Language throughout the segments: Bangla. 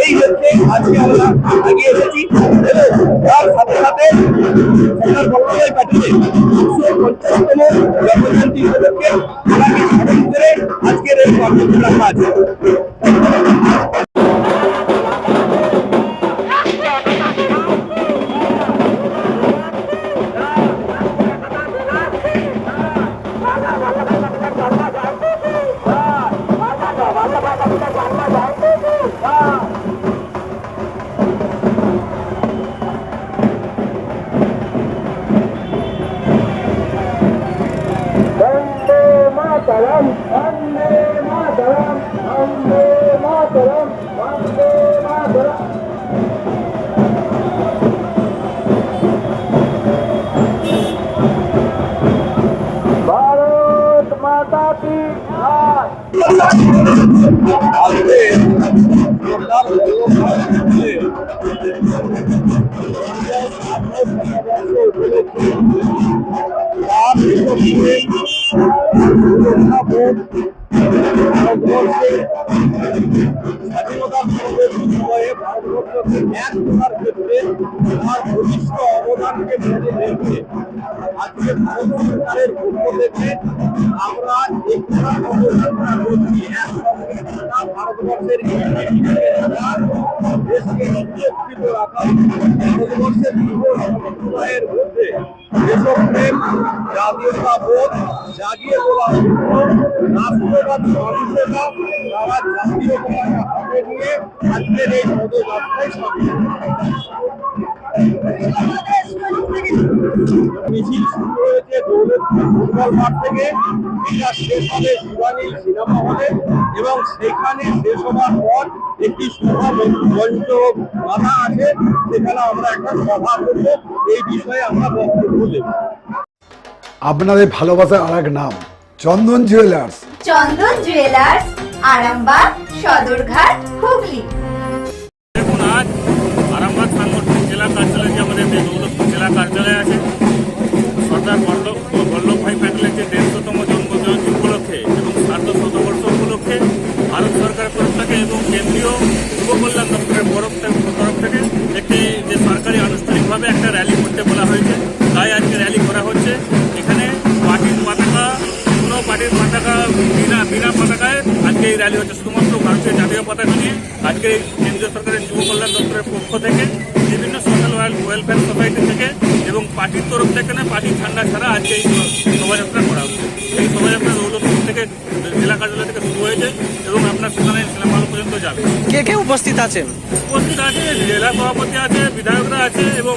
এই লক্ষ্যে আজকে আমরা এগিয়ে তার সাথে সাথে সরকার বল্লভভাই প্যাটেলের দুশো পঞ্চাশতম জন্মজয়ন্তী উপলক্ষে আজকের এই কর্মসূচি আছে वंदे मातरम वंदे मातरम वंदे मातरम। भारत माता की आप Acabou. Acabou. Acabou. Acabou. এক করার ক্ষেত্রে তার ঘনিষ্ঠ অবদানকে মনে আজকে ভারত সরকারের পক্ষ আমরা একটা ভারতবর্ষের দেশকে সুরক্ষিত রাখা ভারতবর্ষের যুব সম্প্রদায়ের মধ্যে। দেশপ্রেম জাতীয়তা বোধ জাগিয়ে তোলা রাষ্ট্রবাদ মানসিকতা তারা জাতীয় আজকের এই পদযাত্রায় সামিল মিছিল শুরু হয়েছে দৌলতপুর ফুটবল মাঠ থেকে। এটা শেষ হবে শিবানী সিনেমা হলে এবং সেখানে শেষ হওয়ার পর একটি সভা মঞ্চ বাধা আছে। সেখানে আমরা একটা সভা করব। এই বিষয়ে আমরা বক্তব্য দেব। আপনাদের ভালোবাসার আর এক নাম চন্দন জুয়েলার্স। চন্দন জুয়েলার্স। আরামবাগ সদরঘাট হুগলি। হচ্ছে শুধুমাত্র ভারতীয় জাতীয় পতাকা নিয়ে। আজকে কেন্দ্রীয় সরকারের যুব কল্যাণ দপ্তরের পক্ষ থেকে বিভিন্ন সোশ্যাল ওয়েলফেয়ার সোসাইটি থেকে এবং পার্টির তরফ থেকে না পার্টির ঠান্ডা ছাড়া আজকে এই শোভাযাত্রা করা হচ্ছে। এই শোভাযাত্রা দৌলতপুর থেকে জেলা কার্যালয় থেকে শুরু হয়েছে এবং আপনার সেখানে সিনেমা পর্যন্ত যাবে। কে কে উপস্থিত আছেন? উপস্থিত আছে জেলা সভাপতি আছে বিধায়করা আছে এবং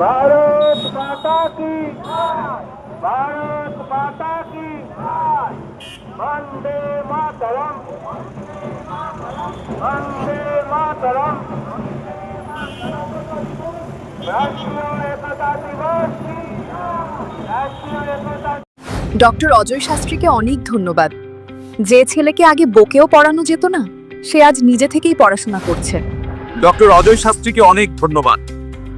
ভারত মাতা কি ভারত মাতা কি বন্দে মাতরম। বন্দে মাতরম। ডক্টর অজয় শাস্ত্রীকে অনেক ধন্যবাদ। যে ছেলেকে আগে বকেও পড়ানো যেত না সে আজ নিজে থেকেই পড়াশোনা করছে। ডক্টর অজয় শাস্ত্রীকে অনেক ধন্যবাদ।